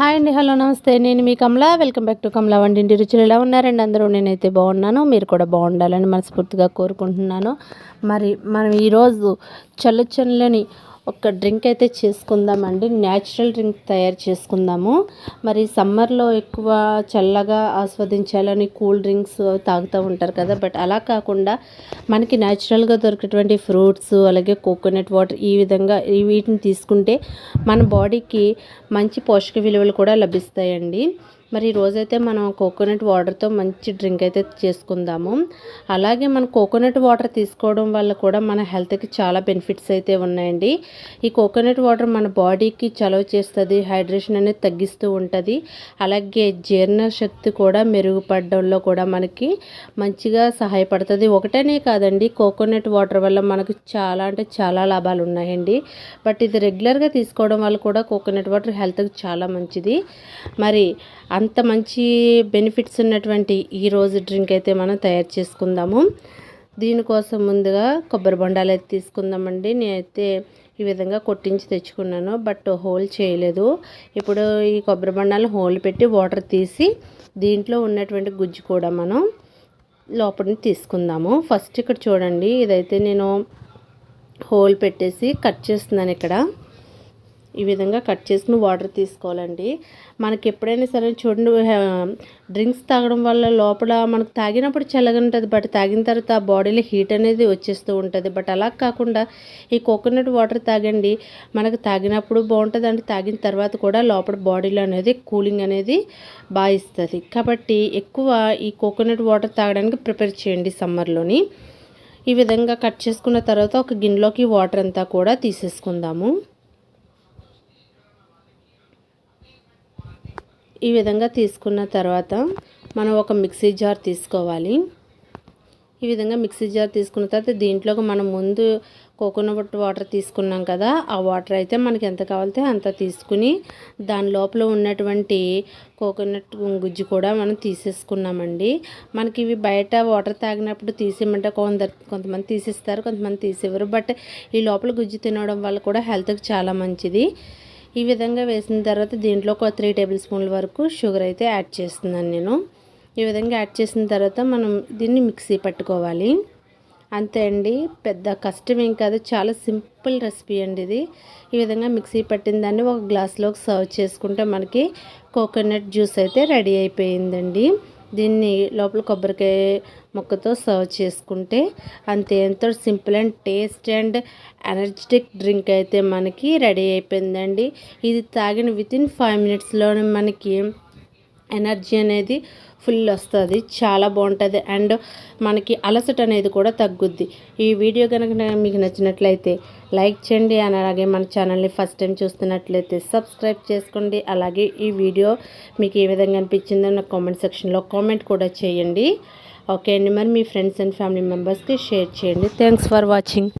Hi అండి hello నమస్తే. నేను మీ Kamala. Welcome back to Kamala వంటింటి రుచులు. ఎలా ఉన్నారండి అందరూ? నేనైతే బాగున్నాను. మీరు కూడా బాగుండాలని మనస్ఫూర్తిగా కోరుకుంటున్నాను. మరి మనం ఈరోజు చల్లచల్లని ఒక డ్రింక్ అయితే చేసుకుందామండి. న్యాచురల్ డ్రింక్ తయారు చేసుకుందాము. మరి సమ్మర్లో ఎక్కువ చల్లగా ఆస్వాదించాలని కూల్ డ్రింక్స్ తాగుతూ ఉంటారు కదా. బట్ అలా కాకుండా మనకి న్యాచురల్గా దొరికేటువంటి ఫ్రూట్స్ అలాగే కోకోనట్ వాటర్ ఈ విధంగా వీటిని తీసుకుంటే మన బాడీకి మంచి పోషక విలువలు కూడా లభిస్తాయండి. మరి ఈరోజైతే మనం కోకోనట్ వాటర్తో మంచి డ్రింక్ అయితే చేసుకుందాము. అలాగే మన కోకోనట్ వాటర్ తీసుకోవడం వల్ల కూడా మన హెల్త్కి చాలా బెనిఫిట్స్ అయితే ఉన్నాయండి. ఈ కోకోనట్ వాటర్ మన బాడీకి చలవ చేస్తుంది హైడ్రేషన్ అనేది తగ్గిస్తూ ఉంటుంది. అలాగే జీర్ణ శక్తి కూడా మెరుగుపడడంలో కూడా మనకి మంచిగా సహాయపడుతుంది. ఒకటనే కాదండి కోకోనట్ వాటర్ వల్ల మనకు చాలా అంటే చాలా లాభాలు ఉన్నాయండి. బట్ ఇది రెగ్యులర్గా తీసుకోవడం వల్ల కూడా కోకోనట్ వాటర్ హెల్త్కి చాలా మంచిది. మరి అంత మంచి బెనిఫిట్స్ ఉన్నటువంటి ఈరోజు డ్రింక్ అయితే మనం తయారు చేసుకుందాము. దీనికోసం ముందుగా కొబ్బరి బొండాలు అయితే తీసుకుందామండి. నేనైతే ఈ విధంగా కొట్టించి తెచ్చుకున్నాను బట్ హోల్ చేయలేదు. ఇప్పుడు ఈ కొబ్బరి బొండాలు హోల్ పెట్టి వాటర్ తీసి దీంట్లో ఉన్నటువంటి గుజ్జు కూడా మనం లోపలిని తీసుకుందాము. ఫస్ట్ ఇక్కడ చూడండి ఇదైతే నేను హోల్ పెట్టేసి కట్ చేస్తున్నాను ఇక్కడ. ఈ విధంగా కట్ చేసుకుని వాటర్ తీసుకోవాలండి. మనకి ఎప్పుడైనా సరే చూడండి డ్రింక్స్ తాగడం వల్ల లోపల మనకు తాగినప్పుడు చల్లగా ఉంటుంది బట్ తాగిన తర్వాత ఆ బాడీలో హీట్ అనేది వచ్చేస్తూ ఉంటుంది. బట్ అలా కాకుండా ఈ కోకోనట్ వాటర్ తాగండి. మనకు తాగినప్పుడు బాగుంటుంది అంటే తాగిన తర్వాత కూడా లోపల బాడీలో అనేది కూలింగ్ అనేది బాగా ఇస్తుంది కాబట్టి ఎక్కువ ఈ కోకోనట్ వాటర్ తాగడానికి ప్రిపేర్ చేయండి సమ్మర్లోని. ఈ విధంగా కట్ చేసుకున్న తర్వాత ఒక గిన్నెలోకి వాటర్ అంతా కూడా తీసేసుకుందాము. ఈ విధంగా తీసుకున్న తర్వాత మనం ఒక మిక్సీ జార్ తీసుకోవాలి. ఈ విధంగా మిక్సీ జార్ తీసుకున్న తర్వాత దీంట్లోకి మనం ముందు కోకోనట్ వాటర్ తీసుకున్నాం కదా ఆ వాటర్ అయితే మనకి ఎంత కావాలితే అంత తీసుకుని దాని లోపల ఉన్నటువంటి కోకోనట్ గుజ్జు కూడా మనం తీసేసుకున్నామండి. మనకి ఇవి బయట వాటర్ తాగినప్పుడు తీసేయమంటే కొందరు కొంతమంది తీసేస్తారు కొంతమంది తీసేవారు బట్ ఈ లోపల గుజ్జు తినడం వల్ల కూడా హెల్త్కి చాలా మంచిది. ఈ విధంగా వేసిన తర్వాత దీంట్లో ఒక త్రీ టేబుల్ స్పూన్ల వరకు షుగర్ అయితే యాడ్ చేస్తున్నాను నేను. ఈ విధంగా యాడ్ చేసిన తర్వాత మనం దీన్ని మిక్సీ పట్టుకోవాలి. అంతే అండి పెద్ద కష్టం ఏం కాదు చాలా సింపుల్ రెసిపీ అండి ఇది. ఈ విధంగా మిక్సీ పట్టిన దాన్ని ఒక గ్లాస్లోకి సర్వ్ చేసుకుంటే మనకి కోకోనట్ జ్యూస్ అయితే రెడీ అయిపోయిందండి. దీన్ని లోపల కొబ్బరికాయ ముక్కతో సర్వ్ చేసుకుంటే అంతే ఎంతో simple and taste and energetic drink అయితే మనకి రెడీ అయిపోయిందండి. ఇది తాగిన వితిన్ ఫైవ్ మినిట్స్లోనే మనకి ఎనర్జీ అనేది ఫుల్ వస్తుంది చాలా బాగుంటుంది. అండ్ మనకి అలసట అనేది కూడా తగ్గుద్ది. ఈ వీడియో కనుక మీకు నచ్చినట్లయితే లైక్ చేయండి అని అలాగే మన ఛానల్ని ఫస్ట్ టైం చూస్తున్నట్లయితే సబ్స్క్రైబ్ చేసుకోండి. అలాగే ఈ వీడియో మీకు ఏ విధంగా అనిపించిందో నాకు కామెంట్ సెక్షన్లో కామెంట్ కూడా చేయండి. ఓకే అండి మరి మీ ఫ్రెండ్స్ అండ్ ఫ్యామిలీ మెంబర్స్కి షేర్ చేయండి. Thanks for watching.